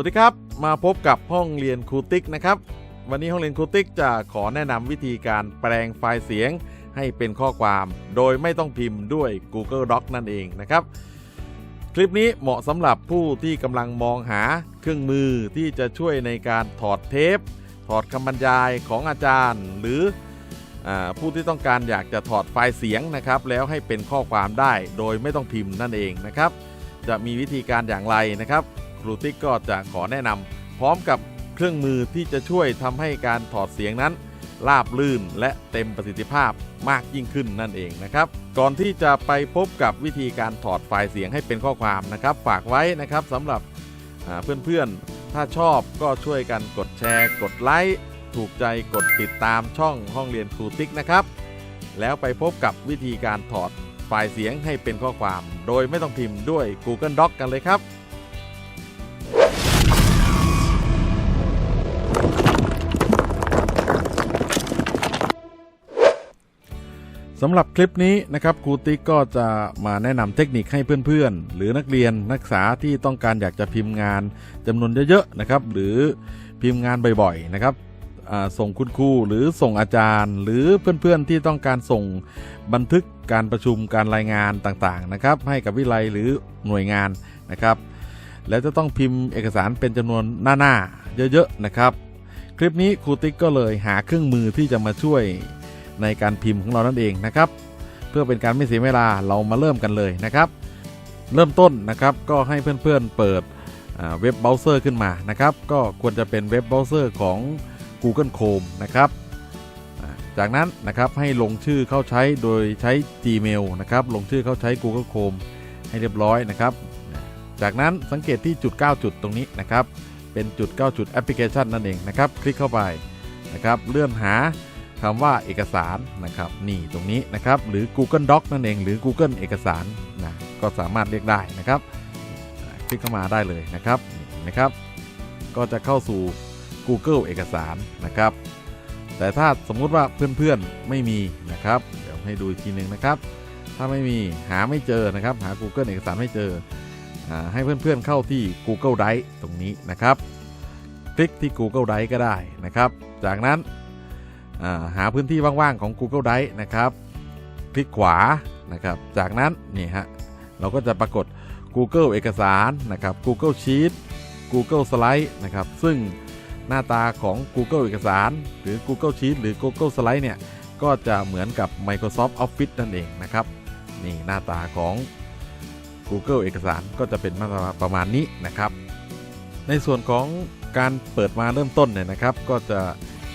วัสดีครับมาพบกับห้องเรียนครูติ๊กนะครับ วันนี้ห้องเรียนครูติ๊กจะขอแนะนำวิธีการแปลงไฟล์เสียงให้เป็นข้อความโดยไม่ต้องพิมพ์ด้วย Google Doc นั่นเองนะครับ คลิปนี้เหมาะสำหรับผู้ที่กำลังมองหาเครื่องมือที่จะช่วยในการถอดเทป ถอดคำบรรยายของอาจารย์ หรืออผู้ที่ต้องการอยากจะถอดไฟล์เสียงนะครับ แล้วให้เป็นข้อความได้โดยไม่ต้องพิมพ์นั่นเองนะครับ จะมีวิธีการอย่างไรนะครับ ครูติ๊กก็จะขอแนะนำพร้อมกับเครื่องมือที่จะช่วยทำให้การถอดเสียงนั้นราบลื่นและเต็มประสิทธิภาพมากยิ่งขึ้นนั่นเองนะครับ ก่อนที่จะไปพบกับวิธีการถอดไฟล์เสียงให้เป็นข้อความนะครับ ฝากไว้นะครับสำหรับเพื่อนๆ ถ้าชอบก็ช่วยกันกดแชร์ กดไลค์ถูกใจกดติดตามช่องห้องเรียนครูติ๊กนะครับ แล้วไปพบกับวิธีการถอดไฟล์เสียงให้เป็นข้อความ โดยไม่ต้องพิมพ์ด้วย Google Doc กันเลยครับ สำหรับคลิปนี้นะครับครูติ๊กก็จะมาแนะนำเทคนิคให้เพื่อนๆ หรือนักเรียนนักศึกษาที่ต้องการอยากจะพิมพ์งานจำนวนเยอะๆนะครับ หรือพิมพ์งานบ่อยๆนะครับส่งคุณครูหรือส่งอาจารย์ หรือเพื่อนๆที่ต้องการส่งบันทึกการประชุมการรายงานต่างๆนะครับ ให้กับวิไลหรือหน่วยงานนะครับ แล้วจะต้องพิมพ์เอกสารเป็นจำนวนหน้าๆเยอะๆนะครับ คลิปนี้ครูติ๊กก็เลยหาเครื่องมือที่จะมาช่วย ในการพิมพ์ของเรานั่นเองนะครับ เพื่อเป็นการไม่เสียเวลาเรามาเริ่มกันเลยนะครับ เริ่มต้นนะครับก็ให้เพื่อนๆเปิดเว็บเบราว์เซอร์ขึ้นมานะครับก็ควรจะเป็นเว็บเบราว์เซอร์ของ Google Chrome นะครับจากนั้นนะครับให้ลงชื่อเข้าใช้โดยใช้ Gmail นะครับลงชื่อเข้าใช้ Google Chrome ให้เรียบร้อยนะครับ จากนั้นสังเกตที่จุด 9 จุดตรงนี้นะครับ เป็นจุด 9 จุดแอปพลิเคชันนั่นเองนะครับ คลิกเข้าไปนะครับ เลื่อนหา คำว่าเอกสารนะครับนี่ตรงนี้นะครับหรือ Google Doc นั่นเองหรือ Google เอกสารนะก็สามารถเรียกได้นะครับคลิกเข้ามาได้เลยนะครับนะครับ ก็จะเข้าสู่ Google เอกสารนะครับ แต่ถ้าสมมุติว่าเพื่อนๆไม่มีนะครับ เดี๋ยวให้ดูอีกทีหนึ่งนะครับ ถ้าไม่มีหาไม่เจอนะครับ หา Google เอกสารไม่เจออให้เพื่อนๆเข้าที่ Google Drive ตรงนี้นะครับ คลิกที่ Google Drive ก็ได้นะครับ จากนั้น หาพื้นที่ว่างๆของ Google Drive นะครับ คลิกขวานะครับ จากนั้นนี่ฮะเราก็จะปรากฏ Google เอกสารนะครับ Google Sheet Google Slide นะครับ ซึ่งหน้าตาของ Google เอกสาร หรือ Google Sheet หรือ Google Slide เนี่ย ก็จะเหมือนกับ Microsoft Office นั่นเองนะครับ นี่หน้าตาของ Google เอกสารก็จะเป็นมาตรานประมาณนี้นะครับ ในส่วนของการเปิดมาเริ่มต้นเนี่ยนะครับ ก็จะ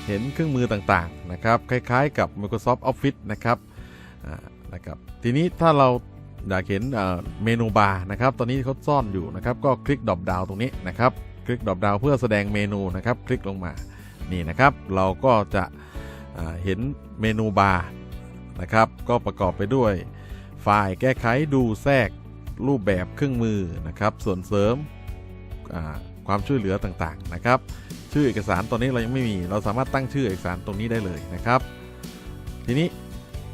เห็นเครื่องมือต่างๆนะครับคล้ายๆกับ Microsoft Office นะครับนะครับทีนี้ถ้าเราอยากเห็นเมนูบาร์นะครับตอนนี้เขาซ่อนอยู่นะครับก็คลิกดรอปดาวตรงนี้นะครับคลิกดรอปดาวเพื่อแสดงเมนูนะครับคลิกลงมานี่นะครับ เราก็จะเห็นเมนูบาร์นะครับก็ประกอบไปด้วย ไฟล์แก้ไขดูแทรกรูปแบบเครื่องมือนะครับส่วนเสริมความช่วยเหลือต่างๆนะครับ ชื่อเอกสารตอนนี้เรายังไม่มี เราสามารถตั้งชื่อเอกสารตรงนี้ได้เลยนะครับ ทีนี้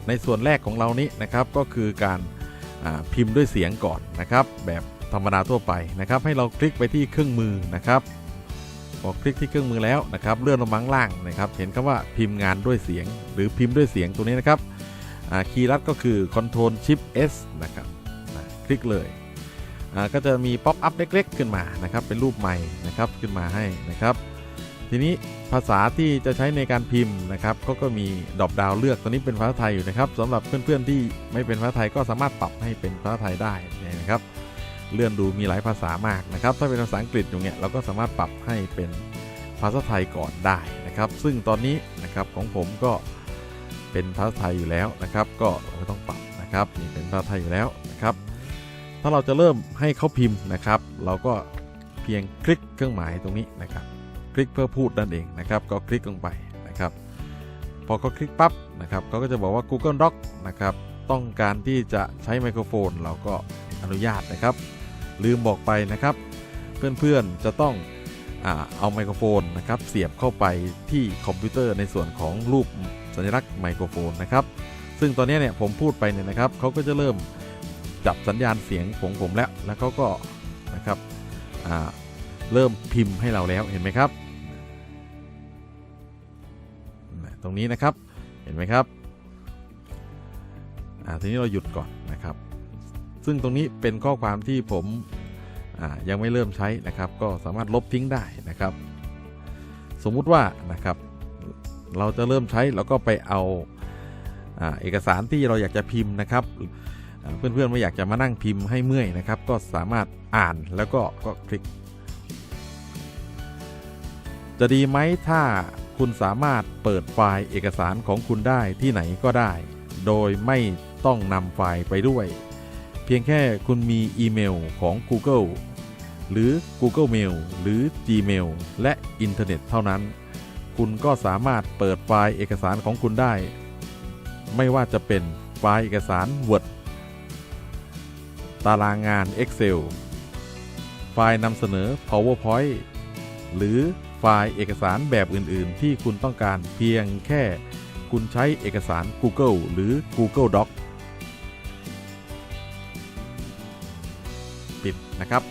ในส่วนแรกของเรานี้นะครับก็คือการพิมพ์ด้วยเสียงก่อนนะครับ แบบธรรมดาทั่วไปนะครับ ให้เราคลิกไปที่เครื่องมือนะครับพอคลิกที่เครื่องมือแล้วนะครับ เลื่อนลงมาข้งล่างนะครับ เห็นคำว่าพิมพ์งานด้วยเสียง หรือพิมพ์ด้วยเสียงตัวนี้นะครับคีย์ลัดก็คือ Ctrl Shift S นะครับนะคลิกเลยก็จะมีป๊อปอัพเล็กๆ ขึ้นมานะครับ เป็นรูปใหม่นะครับขึ้นมาให้นะครับ ทีนี้ภาษาที่จะใช้ในการพิมพ์นะครับเขาก็มีดอปดาวเลือกตอนนี้เป็นภาษาไทยอยู่นะครับสำหรับเพื่อนๆที่ไม่เป็นภาษาไทยก็สามารถปรับให้เป็นภาษาไทยได้นะครับเลื่อนดูมีหลายภาษามากนะครับ ถ้าเป็นภาษาอังกฤษอยู่เนี่ยเราก็สามารถปรับให้เป็นภาษาไทยก่อนได้นะครับ ซึ่งตอนนี้นะครับของผมก็เป็นภาษาไทยอยู่แล้วนะครับ ก็ไม่ต้องปรับนะครับนี่เป็นภาษาไทยอยู่แล้วนะครับ ถ้าเราจะเริ่มให้เขาพิมพ์นะครับ เราก็เพียงคลิกเครื่องหมายตรงนี้นะครับ คลิกเพื่อพูดนั่นเองนะครับก็คลิกลงไปนะครับพอเขาคลิกปั๊บนะครับเขาก็จะบอกว่า Google Doc นะครับต้องการที่จะใช้ไมโครโฟน เราก็อนุญาตนะครับ ลืมบอกไปนะครับ เพื่อนๆจะต้องอเอาไมโครโฟนนะครับเสียบเข้าไปที่คอมพิวเตอร์ในส่วนของรูปสัญลักษณ์ไมโครโฟนนะครับ ซึ่งตอนนี้เนี่ยผมพูดไปเนี่ยนะครับเขาก็จะเริ่มจับสัญญาณเสียงของผมแล้ว แล้วเขาก็นะครับ เริ่มพิมพ์ให้เราแล้วเห็นไหมครับ ตรงนี้นะครับเห็นไหมครับทีนี้เราหยุดก่อนนะครับ ซึ่งตรงนี้เป็นข้อความที่ผมยังไม่เริ่มใช้นะครับ ก็สามารถลบทิ้งได้นะครับ สมมุติว่านะครับ เราจะเริ่มใช้เราก็ไปเอาอเอกสารที่เราอยากจะพิมพ์นะครับอ่าเพื่อนๆไม่อยากจะมานั่งพิมพ์ให้เมื่อยนะครับ ก็สามารถอ่านแล้วก็ก็คลิก จะดีไหมถ้าคุณสามารถเปิดไฟล์เอกสารของคุณได้ที่ไหนก็ได้ โดยไม่ต้องนำไฟล์ไปด้วย เพียงแค่คุณมีอีเมลของ Google หรือ Google Mail หรือ Gmail และอินเทอร์เน็ตเท่านั้น คุณก็สามารถเปิดไฟล์เอกสารของคุณได้ ไม่ว่าจะเป็นไฟล์เอกสาร Word ตารางงาน Excel ไฟล์นำเสนอ PowerPoint หรือ ไฟล์เอกสารแบบอื่น ๆ ที่คุณต้องการเพียงแค่คุณใช้เอกสาร Google หรือ Google Doc ปิดนะครับ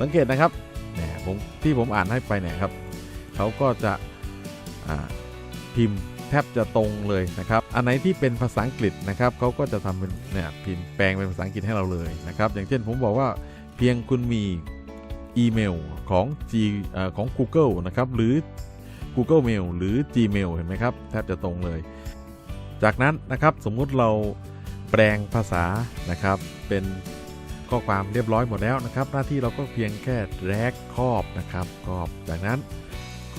สังเกตนะครับเนี่ยผมที่ผมอ่านให้ไปเนี่ยครับเขาก็จะพิมพ์แทบจะตรงเลยนะครับ อันไหนที่เป็นภาษาอังกฤษนะครับเขาก็จะทำเป็นเนี่ยพิมพ์แปลงเป็นภาษาอังกฤษให้เราเลยนะครับ อย่างเช่นผมบอกว่าเพียงคุณมี อีเมลของ G อของ Google นะครับ หรือ Google Mail หรือ Gmail เห็นไหมครับ แทบจะตรงเลย จากนั้นนะครับสมมุติเราแปลงภาษานะครับ เป็นข้อความเรียบร้อยหมดแล้วนะครับ หน้าที่เราก็เพียงแค่แรกครอบนะครับครอบจากนั้น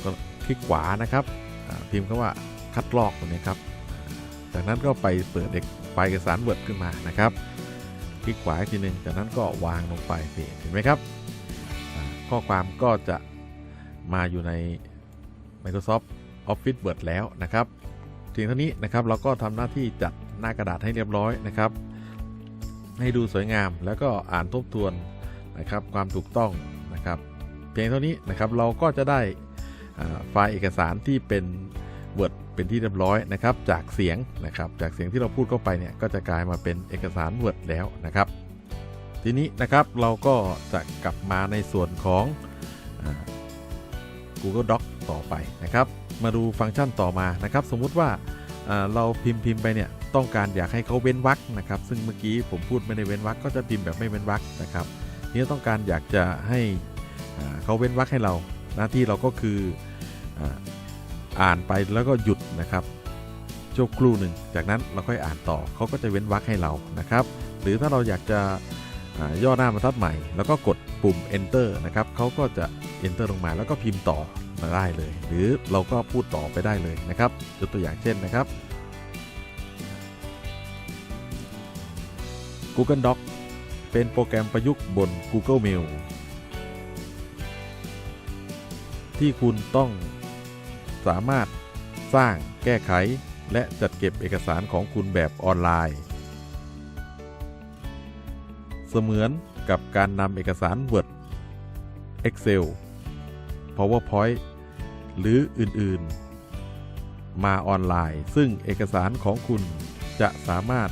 ก็คลิกขวานะครับพิมพ์คำว่าคัดลอกตรงนี้ครับ จากนั้นก็ไปเปิดเอกไฟล์เอกสาร Word ขึ้นมานะครับ คลิกขวาอีกทีหนึ่งจากนั้นก็วางลงไปเห็นไหมครับ ข้อความก็จะมาอยู่ใน Microsoft Office Word แล้วนะครับเพียงเท่านี้นะครับเราก็ทำหน้าที่จัดหน้ากระดาษให้เรียบร้อยนะครับ ให้ดูสวยงามแล้วก็อ่านทบทวนนะครับความถูกต้องนะครับเพียงเท่านี้นะครับเราก็จะได้ไฟล์เอกสารที่เป็น Word เป็นที่เรียบร้อยนะครับ จากเสียงนะครับจากเสียงที่เราพูดเข้าไปเนี่ยก็จะกลายมาเป็นเอกสาร Word แล้วนะครับ ทีนี้นะครับเราก็จะกลับมาในส่วนของอ Google Doc ต่อไปนะครับ มาดูฟังก์ชันต่อมานะครับ สมมุติว่าเราพิมพ์พิมพ์ไปเนี่ยต้องการอยากให้เขาเว้นวรรคนะครับ ซึ่งเมื่อกี้ผมพูดไม่ได้เว้นวรรคก็จะพิมพ์แบบไม่เว้นวรรคนะครับทีนี้ต้องการอยากจะให้เขาเว้นวรรคให้เรา หน้าที่เราก็คืออ่านไปแล้วก็หยุดนะครับชั่วครู่หนึ่งจากนั้นเราค่อยอ่านต่อเขาก็จะเว้นวรรคให้เรานะครับ หรือถ้าเราอยากจะ ย่อหน้าบรรทัดใหม่ แล้วก็กดปุ่ม enter นะครับเขาก็จะ enter ลงมาแล้วก็พิมพ์ต่อมาได้เลย หรือเราก็พูดต่อไปได้เลยนะครับยกตัวอย่างเช่นนะครับ Google Doc เป็นโปรแกรมประยุกต์บน Google Mail ที่คุณต้องสามารถสร้างแก้ไขและจัดเก็บเอกสารของคุณแบบออนไลน์ เสมือนกับการนำเอกสาร Word Excel PowerPoint หรืออื่นๆ มาออนไลน์ ซึ่งเอกสารของคุณจะสามารถ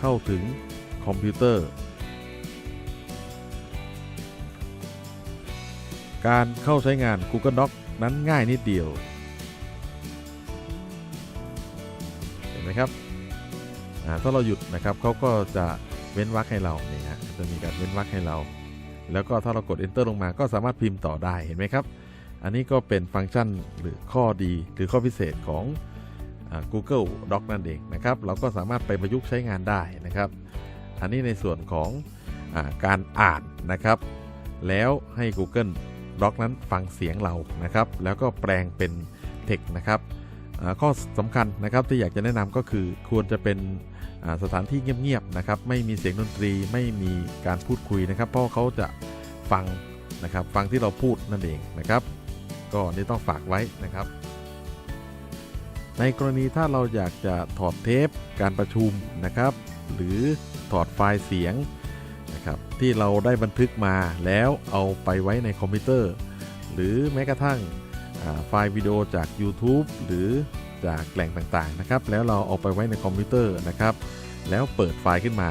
เข้าถึงคอมพิวเตอร์ การเข้าใช้งาน Google Docs นั้นง่ายนิดเดียว เห็นไหมครับถ้าเราหยุดนะครับเขาก็จะ เว้นวรรคให้เราเนี่ยฮะจะมีการเว้นวรรคให้เรา แล้วก็ถ้าเรากด enter ลงมาก็สามารถพิมพ์ต่อได้เห็นไหมครับ อันนี้ก็เป็นฟังก์ชันหรือข้อดีหรือข้อพิเศษของอ Google Doc นั่นเองนะครับ เราก็สามารถไปประยุกต์ใช้งานได้นะครับ อันนี้ในส่วนของอการอ่านนะครับ แล้วให้ Google Doc นั้นฟังเสียงเรานะครับ แล้วก็แปลงเป็น text นะครับข้อสำคัญนะครับที่อยากจะแนะนำก็คือควรจะเป็น สถานที่เงียบๆนะครับไม่มีเสียงดนตรีไม่มีการพูดคุยนะครับ เพราะเขาจะฟังนะครับฟังที่เราพูดนั่นเองนะครับ ก็นี่ต้องฝากไว้นะครับ ในกรณีถ้าเราอยากจะถอดเทปการประชุมนะครับ หรือถอดไฟล์เสียงนะครับที่เราได้บันทึกมาแล้วเอาไปไว้ในคอมพิวเตอร์ หรือแม้กระทั่งไฟล์วิดีโอจาก YouTube หรือ จากแหล่งต่างๆนะครับแล้วเราเอาไปไว้ในคอมพิวเตอร์นะครับแล้วเปิดไฟล์ขึ้นมา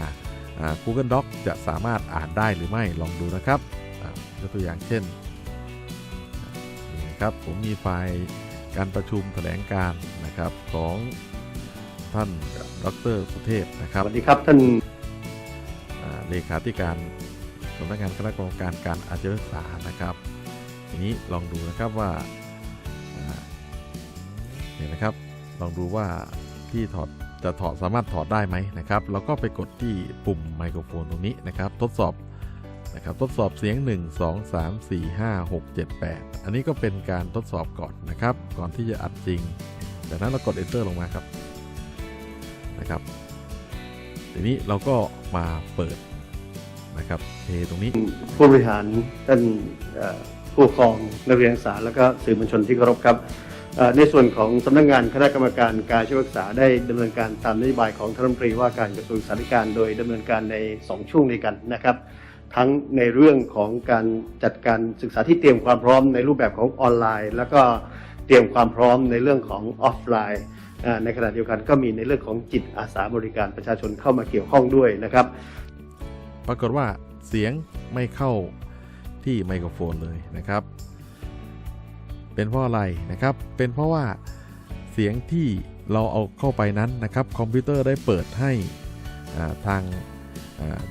อ่า Google Doc จะสามารถอ่านได้หรือไม่ลองดูนะครับอ่ายกตัวอย่างเช่นนะครับผมมีไฟล์การประชุมแถลงการนะครับของท่านดรสุเทพนะคสรับวัสดีครับท่านอ่าเลขาธิการสำนักงานคณะกรรมการการอาชีวศึกษานะครับทีนี้ลองดูนะครับว่าอ่า เนี่ยนะครับ ลองดูว่าที่ถอดจะถอดสามารถถอดได้ไหมนะครับแล้วก็ไปกดที่ปุ่มไมโครโฟนตรงนี้นะครับ ทดสอบนะครับทดสอบเสียง 1 2 3 4 5 6 7 8 อันนี้ก็เป็นการทดสอบก่อนนะครับ ก่อนที่จะอัดจริงจากนั้นเรากด enter ลงมาครับนะครับทีนี้เราก็มาเปิดนะครับเพตรงนี้ผู้บริหารท่านผู้ปกครองนักเรียนศึกษา แล้วก็สื่อมวลชนที่เคารพครับ ในส่วนของสำนักงานคณะกรรมการการชีวยศึกษาได้ดำเนินการตามนโยบายของท่านรัฐมนตรีว่าการกระทรวงศึกษาธิการโดยดำเนินการใน 2 ช่วงด้วยกันนะครับ ทั้งในเรื่องของการจัดการศึกษาที่เตรียมความพร้อมในรูปแบบของออนไลน์ แล้วก็เตรียมความพร้อมในเรื่องของออฟไลน์ในขณะเดียวกันก็มีในเรื่องของจิตอาสาบริการประชาชนเข้ามาเกี่ยวข้องด้วยนะครับ ปรากฏว่าเสียงไม่เข้าที่ไมโครโฟนเลยนะครับ เป็นเพราะอะไรนะครับ เป็นเพราะว่าเสียงที่เราเอาเข้าไปนั้นนะครับ คอมพิวเตอร์ได้เปิดให้ทาง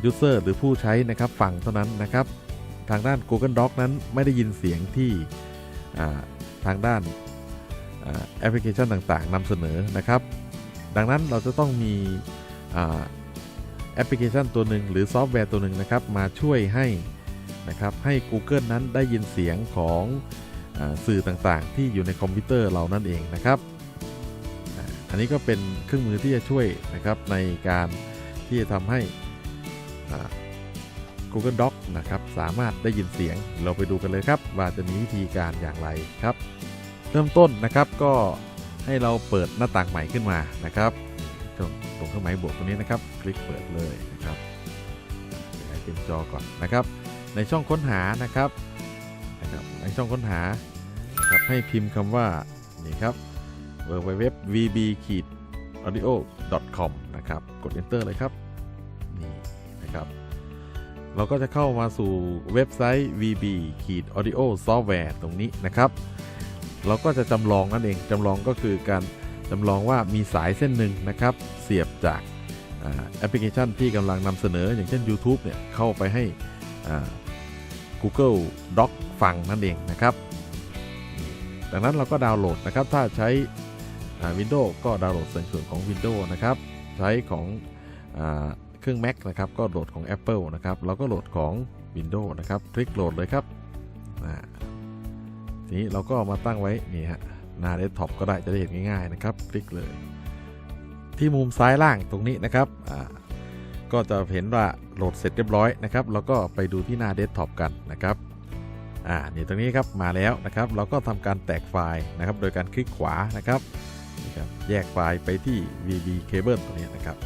ยูเซอร์หรือผู้ใช้นะครับฟังเท่านั้นนะครับ ทางด้าน Google Doc นั้นไม่ได้ยินเสียงที่ทางด้านแอปพลิเคชันต่างๆนำเสนอนะครับ ดังนั้นเราจะต้องมีแอปพลิเคชันตัวหนึ่งหรือซอฟต์แวร์ตัวหนึ่งนะครับ มาช่วยให้นะครับให้ Google นั้นได้ยินเสียงของ สื่อต่างๆ ที่อยู่ในคอมพิวเตอร์เรานั่นเองนะครับ อันนี้ก็เป็นเครื่องมือที่จะช่วยนะครับในการที่จะทำให้ Google Doc นะครับสามารถได้ยินเสียงเราไปดูกันเลยครับ ว่าจะมีวิธีการอย่างไรครับ เริ่มต้นนะครับก็ให้เราเปิดหน้าต่างใหม่ขึ้นมานะครับตรงตรงเครื่องหมายบวกตรงนี้นะครับ คลิกเปิดเลยนะครับให้เต็มจอก่อนนะครับ ในช่องค้นหานะครับนะครับในช่องค้นหา นะครับให้พิมพ์คำว่านี่ครับ www.vb-audio.com นะครับกด enter เลยครับนี่นะครับ เราก็จะเข้ามาสู่เว็บไซต์ vb-audio software ตรงนี้นะครับ เราก็จะจำลองนั่นเองจำลองก็คือการจำลองว่ามีสายเส้นหนึ่งนะครับ เสียบจากแอปพลิเคชันที่กำลังนำเสนออย่างเช่น YouTube เนี่ยเข้าไปให้ Google Doc ฟังนั่นเองนะครับ ดังนั้นเราก็ดาวน์โหลดนะครับ ถ้าใช้ Windows ก็ดาวน์โหลดในส่วนของ Windows นะครับ ใช้ของอเครื่อง Mac นะครับ ก็โหลดของ Apple นะครับ เราก็โหลดของ Windows นะครับ คลิกโหลดเลยครับทีนี้เราก็มาตั้งไว้นี่ฮะหน้าเดสก์ท็อปก็ได้จะได้เห็นง่ายๆนะครับ คลิกเลย ที่มุมซ้ายล่างตรงนี้นะครับก็จะเห็นว่าโหลดเสร็จเรียบร้อยนะครับเราก็ไปดูที่หน้าเดสก์ท็อปกันนะครับ อ่านี่ตรงนี้ครับมาแล้วนะครับ เราก็ทำการแตกไฟล์นะครับ โดยการคลิกขวานะครับนี่ครับแยกไฟล์ไปที่ VB Cable ตัวนี้นะครับ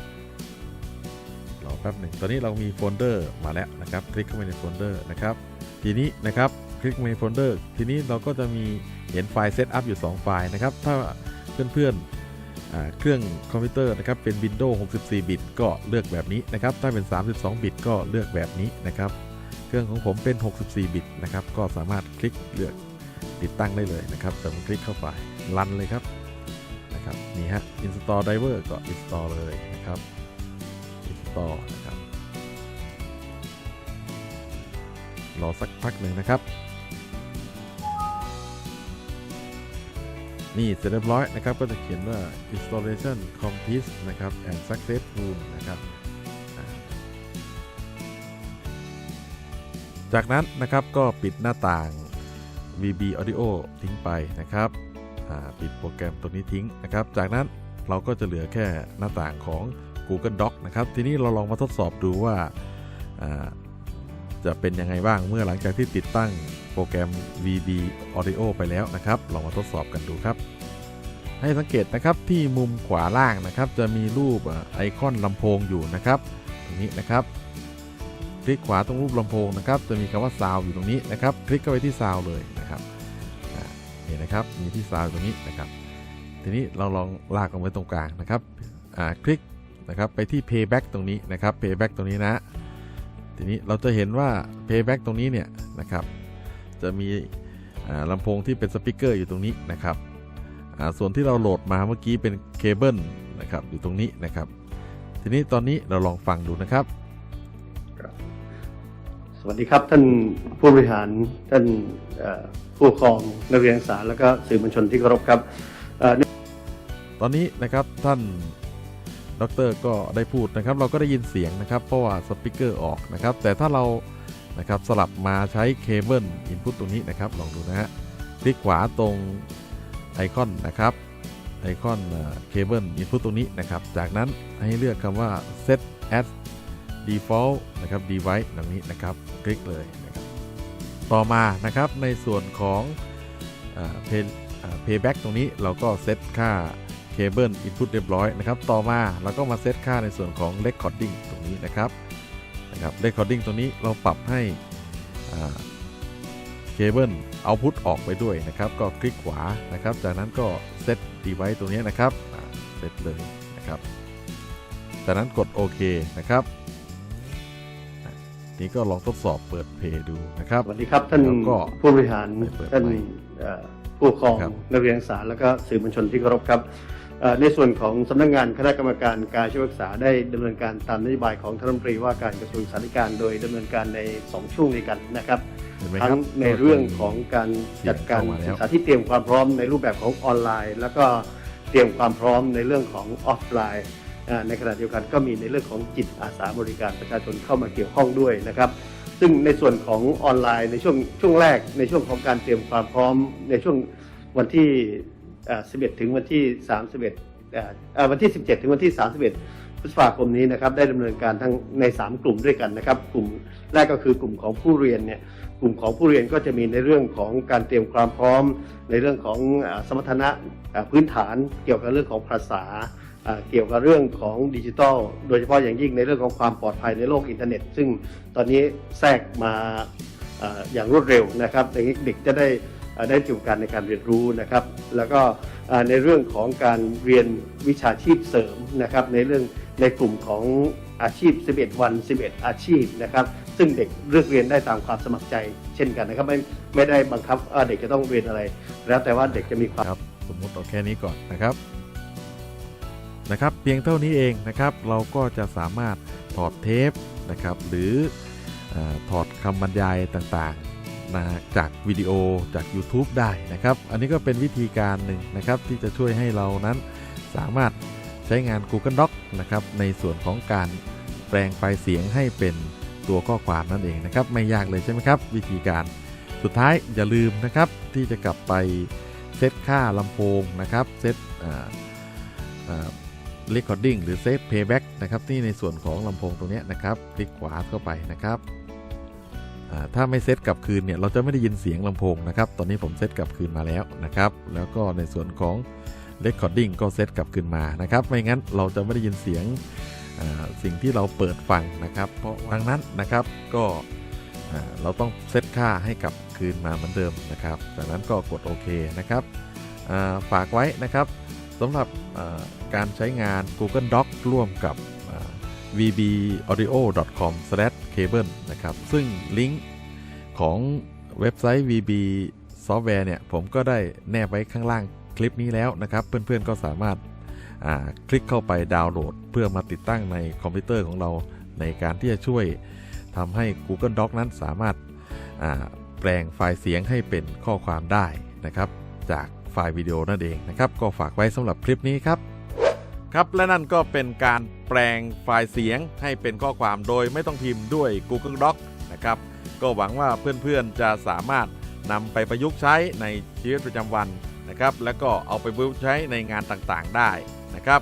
รอแป๊บหนึ่งตอนนี้เรามีโฟลเดอร์มาแล้วนะครับ คลิกเข้าไปในโฟลเดอร์นะครับ ทีนี้นะครับคลิกในโฟลเดอร์ ทีนี้เราก็จะมีเห็นไฟล์เซตอัพอยู่ 2 ไฟล์นะครับ ถ้าเพื่อนๆอ่าเครื่องคอมพิวเตอร์นะครับเป็น Windows 64 บิตก็เลือกแบบนี้นะครับ ถ้าเป็น 32 บิตก็เลือกแบบนี้นะครับ รื่องของผมเป็น 64 บิตนะครับ ก็สามารถคลิกเลือกติดตั้งได้เลยนะครับแต่ผมคลิกเข้าไปรันเลยครับนะครับนี่ฮะ install driver ก็ install เลยนะครับ install นะครับรอสักพักหนึ่งนะครับ นี่เสร็จเรียบร้อยนะครับ ก็จะเขียนว่า installation complete นะครับ and successful นะครับ จากนั้นนะครับก็ปิดหน้าต่าง VB Audio ทิ้งไปนะครับปิดโปรแกรมตัวนี้ทิ้งนะครับ จากนั้นเราก็จะเหลือแค่หน้าต่างของ Google Doc นะครับ ทีนี้เราลองมาทดสอบดูว่าจะเป็นยังไงบ้างเมื่อหลังจากที่ติดตั้งโปรแกรม VB Audio ไปแล้วนะครับ ลองมาทดสอบกันดูครับ ให้สังเกตนะครับที่มุมขวาล่างนะครับ จะมีรูปไอคอนลำโพงอยู่นะครับตรงนี้นะครับ คลิกขวาตรงรูปลำโพงนะครับ จะมีคำว่า Sound อยู่ตรงนี้นะครับ คลิกเข้าไปที่ Sound เลยนะครับนี่นะครับมีที่ Sound ตรงนี้นะครับ ทีนี้เราลองลากลงไปตรงกลางนะครับคลิกนะครับไปที่ payback ตรงนี้นะครับ payback ตรงนี้นะ ทีนี้เราจะเห็นว่า payback ตรงนี้เนี่ยนะครับ จะมีลำโพงที่เป็นสปีกเกอร์อยู่ตรงนี้นะครับส่วนที่เราโหลดมาเมื่อกี้เป็นเคเบิลนะครับอยู่ตรงนี้นะครับ ทีนี้ตอนนี้เราลองฟังดูนะครับ สวัสดีครับท่านผู้บริหารท่านผู้ปกครองนักเรียนศึกษาแล้วก็สื่อมวลชนที่เคารพครับ ตอนนี้นะครับท่านดรก็ได้พูดนะครับ เราก็ได้ยินเสียงนะครับ เพราะว่าสปีกเกอร์ออกนะครับ แต่ถ้าเรานะครับสลับมาใช้เคเบิลอินพุตตรงนี้นะครับ ลองดูนะฮะคลิกขวาตรงไอคอนนะครับไอคอนเคเบิลอินพุตตรงนี้นะครับ จากนั้นให้เลือกคำว่า set as default นะครับ device ดังนี้นะครับ คลิกเลยนะครับ ต่อมานะครับในส่วนของอ pay, อ payback ตรงนี้เราก็เซตค่าเคเบิล input เรียบร้อยนะครับ ต่อมาเราก็มาเซตค่าในส่วนของ recording ตรงนี้นะครับนะครับ recording ตรงนี้เราปรับให้เคเบิลเอาพุตออกไปด้วยนะครับ ก็คลิกขวานะครับ จากนั้นก็เซต device ตรงนี้นะครับเซตเลยนะครับ จากนั้นกดโอเคนะครับ นี่ก็ลองทดสอบเปิดเพลย์ดูนะครับสวัสดีครับท่านแล้วก็ผู้บริหารไปเปิดท่านไมค์เอ่อผู้ปกครองครับนักเรียนนักศึกษาแล้วก็สื่อมวลชนที่เคารพครับเอ่อในส่วนของสำนักงานคณะกรรมการการชีวศึกษาได้ดำเนินการตามนโยบายของท่านรัฐมนตรีว่าการกระทรวงศึกษาธิการโดยดำเนินการใน 2 ช่วงด้วยกันนะครับเห็นไหมคทั้รังบในเรื่องของการจัดการเสียงเข้ามาแล้วศึกษาที่เตรียมความพร้อมในรูปแบบของออนไลน์ แล้วก็เตรียมความพร้อมในเรื่องของออฟไลน์อ่า ในขณะเดียวกันก็มีในเรื่องของจิตอาสาบริการประชาชนเข้ามาเกี่ยวข้องด้วยนะครับ ซึ่งในส่วนของออนไลน์ในช่วงช่วงแรกในช่วงของการเตรียมความพร้อมในช่วงวันที่ 11 ถึงวันที่ 31 วันที่ 17 ถึงวันที่ 31 พฤษภาคมนี้นะครับได้ดำเนินการทั้งใน 3 กลุ่มด้วยกันนะครับ กลุ่มแรกก็คือกลุ่มของผู้เรียนเนี่ยกลุ่มของผู้เรียนก็จะมีในเรื่องของการเตรียมความพร้อม ในเรื่องของสมรรถนะพื้นฐานเกี่ยวกับเรื่องของภาษา เกี่ยวกับเรื่องของดิจิทัลโดยเฉพาะอย่างยิ่งในเรื่องของความปลอดภัยในโลกอินเทอร์เน็ต ซึ่งตอนนี้แทรกมาอย่างรวดเร็วนะครับอย่างนี้เด็กจะได้ได้ประสบการณ์ในการเรียนรู้นะครับ แล้วก็ในเรื่องของการเรียนวิชาชีพเสริมนะครับในเรื่องในกลุ่มของอาชีพ 11 วัน 11 อาชีพนะครับซึ่งเด็กเลือกเรียนได้ตามความสมัครใจเช่นกันนะครับไม่ไม่ได้บังคับเด็กจะต้องเรียนอะไร แล้วแต่ว่าเด็กจะมีความครับสมมติเอาแค่นี้ก่อนนะครับ นะครับ เพียงเท่านี้เองนะครับ เราก็จะสามารถถอดเทปนะครับ หรืออถอดคำบรรยายต่างๆนะจากวิดีโอจาก YouTube ได้นะครับ อันนี้ก็เป็นวิธีการหนึ่งนะครับ ที่จะช่วยให้เรานั้นสามารถใช้งาน Google Doc นะครับ ในส่วนของการแปลงไฟล์เสียงให้เป็นตัวข้อความนั่นเองนะครับ ไม่ยากเลยใช่ไหมครับ วิธีการสุดท้ายอย่าลืมนะครับที่จะกลับไปเซตค่าลำโพงนะครับเซต เรคคอร์ดิ้งหรือเซตเพย์แบ็กนะครับที่ในส่วนของลำโพงตรงนี้นะครับคลิกขวาเข้าไปนะครับถ้าไม่เซตกลับคืนเนี่ยเราจะไม่ได้ยินเสียงลำโพงนะครับ ตอนนี้ผมเซตกลับคืนมาแล้วนะครับ แล้วก็ในส่วนของเรคคอร์ดิ้งก็เซตกลับคืนมานะครับ ไม่งั้นเราจะไม่ได้ยินเสียงสิ่งที่เราเปิดฟังนะครับ เพราะดังนั้นนะครับก็เราต้องเซตค่าให้กลับคืนมาเหมือนเดิมนะครับ จากนั้นก็กดโอเคนะครับฝากไว้นะครับ สำหรับการใช้งาน Google Doc ร่วมกับ vbaudio.com/cable นะครับ ซึ่งลิงก์ของเว็บไซต์ VB Software เนี่ย ผมก็ได้แนบไว้ข้างล่างคลิปนี้แล้วนะครับ เพื่อนๆก็สามารถาคลิกเข้าไปดาวน์โหลด เพื่อมาติดตั้งในคอมพิวเตอร์ของเราในการที่จะช่วยทำให้ Google Doc นั้นสามารถาแปลงไฟล์เสียงให้เป็นข้อความได้นะครับ จาก ไฟล์วิดีโอนั่นเองนะครับ ก็ฝากไว้สำหรับคลิปนี้ครับ ครับและนั่นก็เป็นการแปลงไฟล์เสียงให้เป็นข้อความโดยไม่ต้องพิมพ์ด้วย Google Doc นะครับ ก็หวังว่าเพื่อนๆจะสามารถนำไปประยุกต์ใช้ในชีวิตประจำวันนะครับ แล้วก็เอาไปประยุกต์ใช้ในงานต่างๆได้นะครับ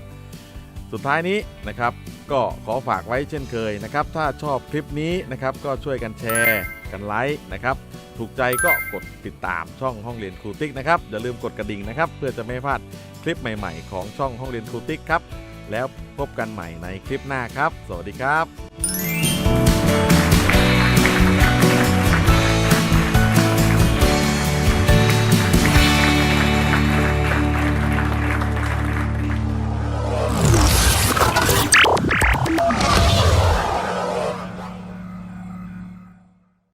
สุดท้ายนี้นะครับก็ขอฝากไว้เช่นเคยนะครับ ถ้าชอบคลิปนี้นะครับก็ช่วยกันแชร์ กันไลค์นะครับ ถูกใจก็กดติดตามช่องห้องเรียนครูติ๊กนะครับอย่าลืมกดกระดิ่งนะครับ เพื่อจะไม่พลาดคลิปใหม่ ๆ ของช่องห้องเรียนครูติ๊กครับ แล้วพบกันใหม่ในคลิปหน้าครับ สวัสดีครับ